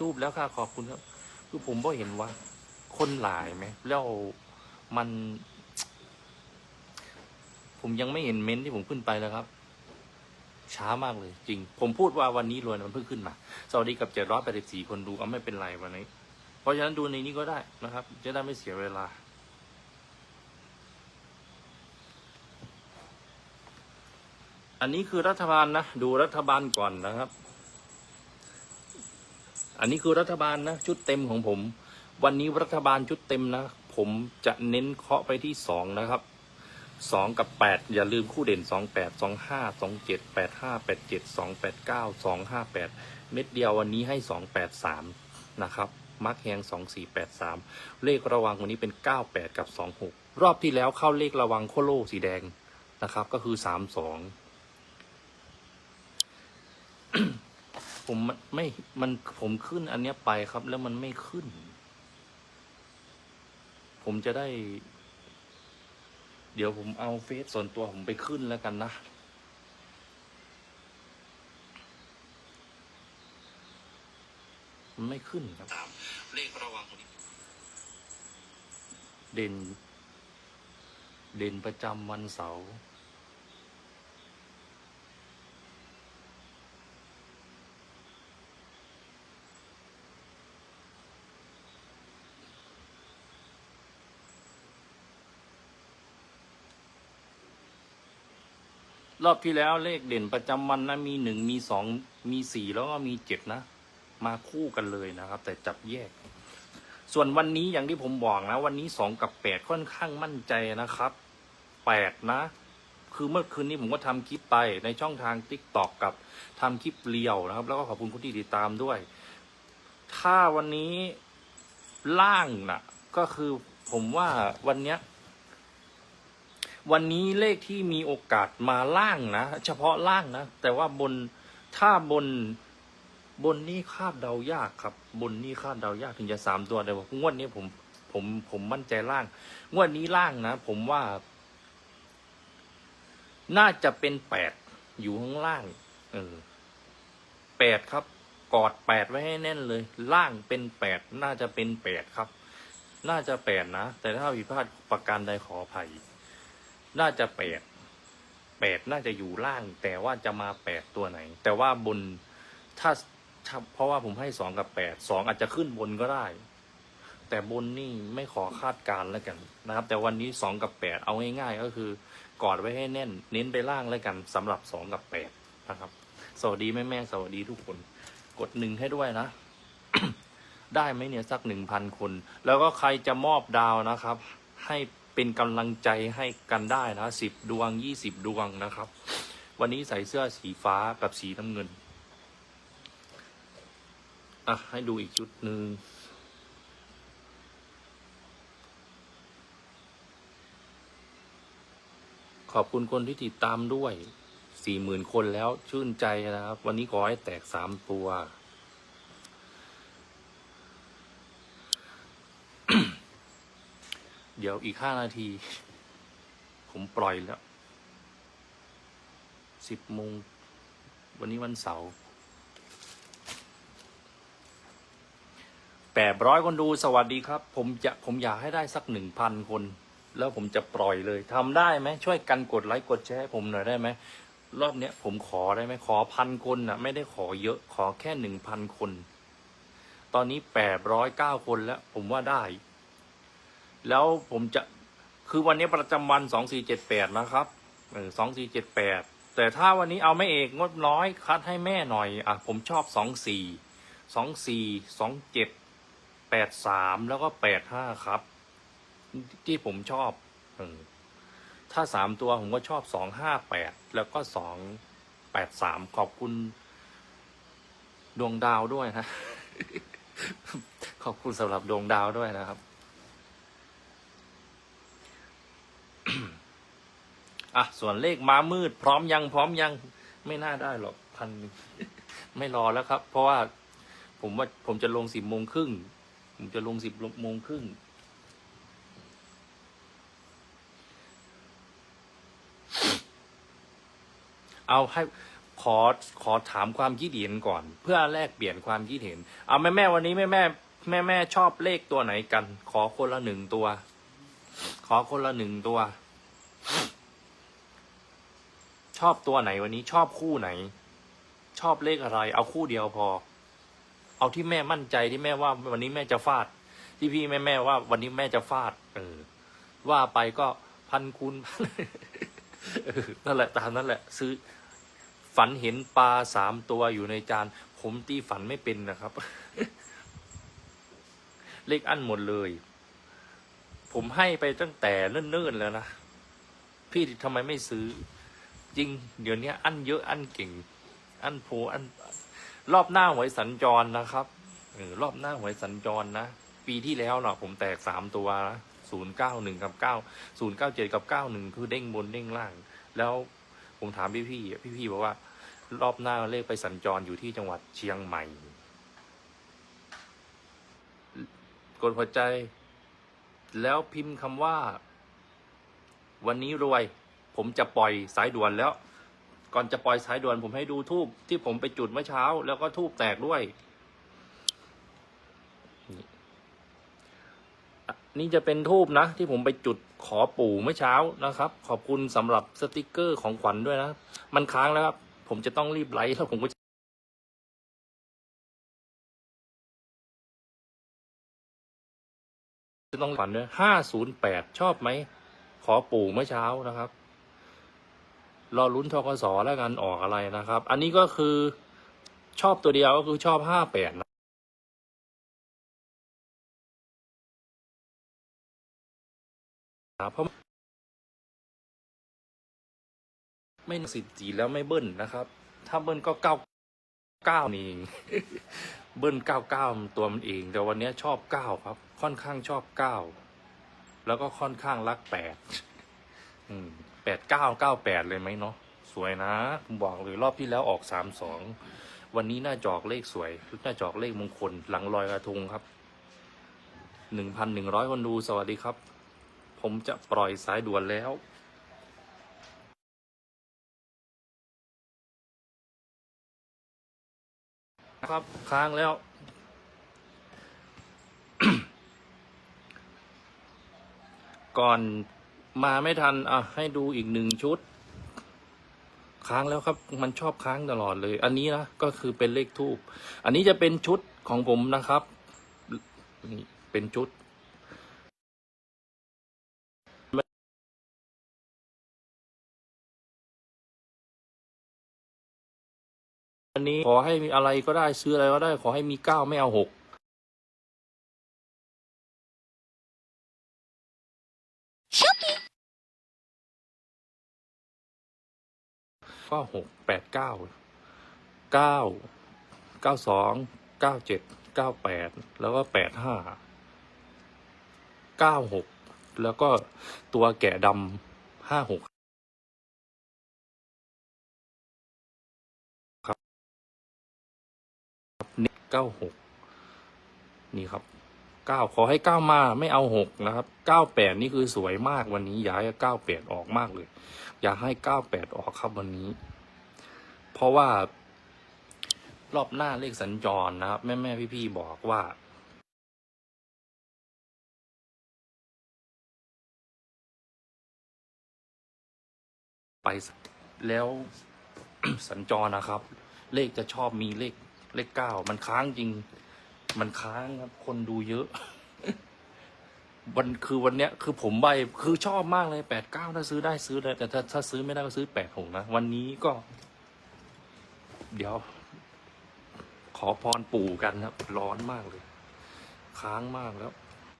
รูปแล้วค่ะขอบคุณครับ คือผมก็เห็นว่า คนหลายไหมแล้วมัน ผมยังไม่เห็นเม้นที่ผมขึ้นไปแล้วครับ ช้ามากเลย จริง ผมพูดว่าวันนี้รวยมันเพิ่งขึ้นมา สวัสดีกับเจ็ดร้อยแปดสิบสี่คนดูเอาไม่เป็นไรวันนี้ เพราะฉะนั้นดูในนี้ก็ได้นะครับ จะได้ไม่เสียเวลาอันนี้คือรัฐบาลนะ ดูรัฐบาลก่อนนะครับ อันนี้คือรัฐบาลนะชุดเต็มของผม วันนี้รัฐบาลชุดเต็มนะ ผมจะเน้นเคาะไปที่สองนะครับสองกับแปดอย่าลืมคู่เด่นสองแปดสองห้าสองเจ็ดแปดห้าแปดเจ็ดสองแปดเก้าสองห้าแปดเม็ดเดียววันนี้ให้สองแปดสามนะครับมักแหงสองสี่แปดสามเลขระวังวันนี้เป็นเก้าแปดกับสองหกรอบที่แล้วเข้าเลขระวังโคโลสีแดงนะครับ ก็คือสามสอง ผมมันไม่ มันผมขึ้นอันเนี้ยไปครับ แล้วมันไม่ขึ้น ผมจะได้ เดี๋ยวผมเอาเฟซส่วนตัวผมไปขึ้นแล้วกันนะมันไม่ขึ้นครับเลขระวังคนนี้เด่น เด่นประจำวันเสาร์ รอบที่แล้วเลขเด่นประจำวันนะมีหนึ่งมีสองมีสี่แล้วก็มีเจ็ดนะ มาคู่กันเลยนะครับ แต่จับแยก ส่วนวันนี้อย่างที่ผมบอกนะ วันนี้สองกับแปดค่อนข้างมั่นใจนะครับแปดนะ คือเมื่อคืนนี้ผมก็ทำคลิปไปในช่องทาง t ิ k t o k กับทำคลิปเรียวนะครับ แล้วก็ขอบคุณคนที่ติดตามด้วย ถ้าวันนี้ล่างนะก็คือผมว่าวันเนี้ย วันนี้เลขที่มีโอกาสมาล่างนะ เฉพาะล่างนะ แต่ว่าบนถ้าบนบนนี่คาดเดายากครับ บนนี่คาดเดายากถึงจะสามตัวแต่ว่างวดนี้ผมผมผมมั่นใจล่าง งวดนี้ล่างนะ ผมว่า น่าจะเป็นแปดอยู่ข้างล่าง เออแปดครับ กอดแปดไว้ให้แน่นเลย ล่างเป็นแปดน่าจะเป็นแปดครับ น่าจะแปดนะ แต่ถ้าผิดพลาดประการใดขออภัย น่าจะแปดแปดน่าจะอยู่ล่าง แต่ว่าจะมาแปดตัวไหน แต่ว่าบนถ้าเพราะว่าผมให้สองกับแปดสองอาจจะขึ้นบนก็ได้ แต่บนนี่ไม่ขอคาดการณ์แล้วกันนะครับ แต่วันนี้สองกับแปดเอาง่ายๆก็คือกอดไว้ให้แน่น เน้นไปล่างแล้วกันสำหรับสองกับแปดนะครับ สวัสดีแม่แม่ๆสวัสดีทุกคน กดหนึ่งให้ด้วยนะ ได้ไหมเนี่ยสักหนึ่งพันคน แล้วก็ใครจะมอบดาวนะครับ ให้ เป็นกำลังใจให้กันได้นะสิบดวงยี่สิบดวงนะครับ วันนี้ใส่เสื้อสีฟ้ากับสีน้ำเงินอะให้ดูอีกชุดหนึ่งขอบคุณคนที่ติดตามด้วยสี่หมื่นคนแล้วชื่นใจนะครับ วันนี้ขอให้แตกสามตัว เดี๋ยวอีกห้านาที ผมปล่อยแล้วสิบโมงวันนี้วันเสาร์แปดร้อยคนดูสวัสดีครับ ผมจะผมอยากให้ได้สักหนึ่งพันคน แล้วผมจะปล่อยเลยทำได้ไหมช่วยกันกดไลค์กดแชร์ผมหน่อยได้ไหมรอบเนี้ยผมขอได้ไหมขอพันคนนะไม่ได้ขอเยอะขอแค่หนึ่งพันคน ตอนนี้แปดร้อยเก้าคนแล้ว ผมว่าได้ แล้วผมจะคือวันนี้ประจำวันสองสี่เจ็ดแปดนะครับเออสองสี่เจ็ดแปดแต่ถ้าวันนี้เอาไม่เอกงดน้อยคัดให้แม่หน่อยอะผมชอบสองสี่สองสี่สองเจ็ดแปดสามแล้วก็แปดห้าครับ ที่ผมชอบอถ้าสามตัวผมก็ชอบสองห้าแปดแล้วก็สองแปดสามขอบคุณ ดวงดาวด้วยนะ ขอบคุณสำหรับดวงดาวด้วยนะครับ อะส่วนเลขม้ามืด พร้อมยังพร้อมยังไม่น่าได้หรอกพันไม่รอแล้วครับ เพราะว่าผมว่าผมจะลงสิบโมงครึ่งผมจะลงสิบโมงครึ่งเอาให้ขอขอถามความคิดเห็นก่อน เพื่อแลกเปลี่ยนความคิดเห็น เอาแม่แม่วันนี้แม่แม่แม่แม่ชอบเลขตัวไหนกัน ขอคนละหนึ่งตัว ขอคนละหนึ่งตัว ชอบตัวไหนวันนี้ชอบคู่ไหน ชอบเลขอะไร เอาคู่เดียวพอ เอาที่แม่มั่นใจที่แม่ว่าวันนี้แม่จะฟาด ที่พี่แม่แม่ว่า วันนี้แม่จะฟาด เออ ว่าไปก็พันคูณพันนั่นแหละตามนั้นแหละ ซื้อ ฝันเห็นปลาสามตัวอยู่ในจาน ผมตีฝันไม่เป็นนะครับ เลขอันหมดเลย ผมให้ไปตั้งแต่เนิ่นๆแล้วนะ พี่ทำไมไม่ซื้อ จริง เดี๋ยวนี้อันเยอะอันเก่ง อันโพอันรอบหน้าหวยสัญจรนะครับออรอบหน้าหวยสัญจรนะ ปีที่แล้วเนาะผมแตกสามตัวนะศูนย์เก้าหนึ่งกับเก้าศูนย์เก้าเจ็ดกับเก้าหนึ่งคือเด้งบนเด้งล่าง แล้วผมถามพี่พี่พี่พี่บอกว่า รอบหน้าเลขไปสัญจรอยู่ที่จังหวัดเชียงใหม่ กดหัวใจ แล้วพิมพ์คำว่า วันนี้รวย ผมจะปล่อยสายด่วนแล้ว ก่อนจะปล่อยสายด่วนผมให้ดูทูบที่ผมไปจุดเมื่อเช้า แล้วก็ทูบแตกด้วย นี่จะเป็นทูบนะ ที่ผมไปจุดขอปู่เมื่อเช้านะครับ ขอบคุณสำหรับสติกเกอร์ของขวัญด้วยนะ มันค้างแล้วครับ ผมจะต้องรีบไลฟ์แล้วผมก็จะต้องขวัญด้วยห้าศูนย์แปดชอบไหม ขอปู่เมื่อเช้านะครับ รอลุ้นทกสแล้วกันออกอะไรนะครับ อันนี้ก็คือชอบตัวเดียวก็คือชอบห้าแปดนะเพราะไม่สิทธิ์จีแล้วไม่เบิ้ลนะครับ ถ้าเบิ้ลก็เก้าเก้านี่เองเบิ้ลเก้าเก้าตัวมันเอง แต่วันนี้ชอบเก้าครับ ค่อนข้างชอบเก้าแล้วก็ค่อนข้างรักแปดอืม ปดเก้าเก้าแปดเลยไหมเนาะสวยนะผมบอกเลยรอบที่แล้วออกสามสองวันนี้หน่าจอกเลขสวยหน่าจอกเลขมงคล หลังลอยกระทงครับหนึ่งพันหนึ่งร้อยคนดูสวัสดีครับ ผมจะปล่อยสายด่วนแล้วครับค้างแล้ว ก่อน มาไม่ทัน อะ ให้ดูอีกหนึ่งชุด ค้างแล้วครับ มันชอบค้างตลอดเลย อันนี้นะ ก็คือเป็นเลขทูบอันนี้จะเป็นชุดของผมนะครับ นี่ เป็นชุดอันนี้ขอให้มีอะไรก็ได้ซื้ออะไรก็ได้ ขอให้มีเก้าไม่เอาหก ก็หกแปดเก้าเก้าเก้าสองเก้าเจ็ดเก้าแปดแล้วก็แปดห้าเก้าหกแล้วก็ตัวแกะดำห้าหกครับเก้าหกนี่ครับ เก้าขอให้เก้ามาไม่เอาหกนะครับเก้าแปดนี่คือสวยมากวันนี้ อยากให้เก้าแปดออกมากเลย อยากให้เก้าแปดออกครับวันนี้ เพราะว่า รอบหน้าเลขสัญจรนะครับ แม่แม่พี่พี่บอกว่าไปแล้วสัญจรนะครับ เลขจะชอบมีเลขเลขเก้ามันค้างจริง มันค้างครับ คนดูเยอะ วันคือวันเนี้ย คือผมใบคือชอบมากเลยแปดเก้าถ้าซื้อได้ซื้อเลยแต่ถ้าถ้าซื้อไม่ได้ก็ซื้อแปดหกนะ วันนี้ก็ เดี๋ยว ขอพรปู่กันครับ ร้อนมากเลย ค้างมากแล้ว